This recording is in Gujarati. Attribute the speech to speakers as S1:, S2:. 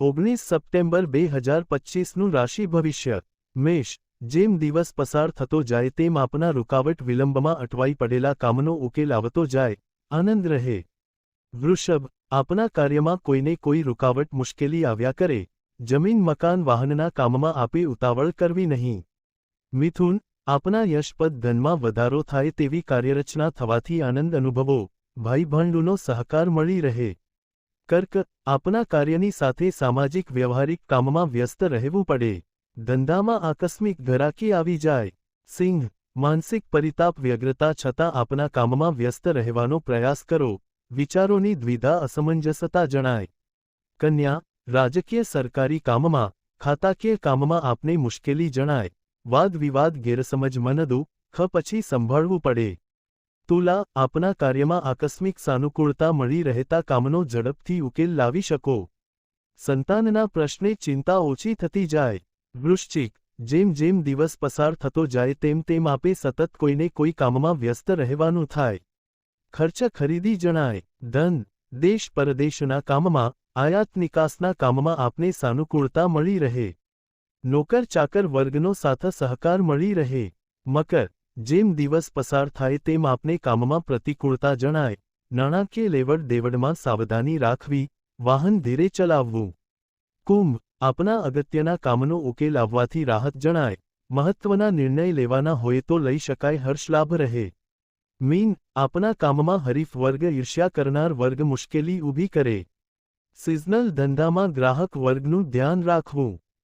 S1: ઓગણીસ સપ્ટેમ્બર બે હજાર પચીસનું રાશિ ભવિષ્ય. મેષ, જેમ દિવસ પસાર થતો જાય તેમ આપના રૂકાવટ વિલંબમાં અટવાઈ પડેલા કામનો ઉકેલ આવતો જાય, આનંદ રહે. વૃષભ, આપના કાર્યમાં કોઈને કોઈ રૂકાવટ મુશ્કેલી આવ્યા કરે, જમીન, મકાન, વાહનના કામમાં આપે ઉતાવળ કરવી નહીં. મિથુન, આપના યશપદ ધનમાં વધારો થાય તેવી કાર્યરચના થવાથી આનંદ અનુભવો ભાઈ ભંડુનો સહકાર મળી રહે. કર્ક, આપના કાર્યની સાથે સામાજિક વ્યવહારિક કામમાં વ્યસ્ત રહેવું પડે. ધંધામાં આકસ્મિક ઘરાકી આવી જાય. સિંહ, માનસિક પરિતાપ વ્યગ્રતા છતાં આપના કામમાં વ્યસ્ત રહેવાનો પ્રયાસ કરો. વિચારોની દ્વિધા અસમંજસતા જણાય. કન્યા, રાજકીય સરકારી કામમાં, ખાતાકીય કામમાં આપને મુશ્કેલી જણાય. વાદ વિવાદ ગેરસમજ મનદુ, ખ પછી સંભાળવું પડે. તુલા, આપના કાર્યમાં આકસ્મિક સાનુકૂળતા મળી રહેતા કામનો ઝડપથી ઉકેલ લાવી શકો. સંતાનના પ્રશ્ને ચિંતા ઓછી થતી જાય. વૃશ્ચિક, જેમ જેમ દિવસ પસાર થતો જાય તેમ તેમ આપે સતત કોઈને કોઈ કામમાં વ્યસ્ત રહેવાનું થાય. ખર્ચ ખરીદી જણાય. ધન, દેશ પરદેશના કામમાં, આયાત નિકાસના કામમાં આપને સાનુકૂળતા મળી રહે. નોકર ચાકર વર્ગનો સાથ સહકાર મળી રહે. મકર જેમ દિવસ પસાર થાય તેમ આપને કામમાં પ્રતિકૂળતા જણાય. નાણાકીય લેવડ દેવડમાં સાવધાની રાખવી, વાહન ધીરે ચલાવવું. કુંભ, આપના અગત્યના કામનો ઉકેલ આવવાથી રાહત જણાય. મહત્વના નિર્ણય લેવાના હોય તો લઈ શકાય હર્ષલાભ રહે. મીન, આપના કામમાં હરીફ વર્ગ ઈર્ષ્યા કરનાર વર્ગ મુશ્કેલી ઊભી કરે. સિઝનલ ધંધામાં ગ્રાહક વર્ગનું ધ્યાન રાખવું.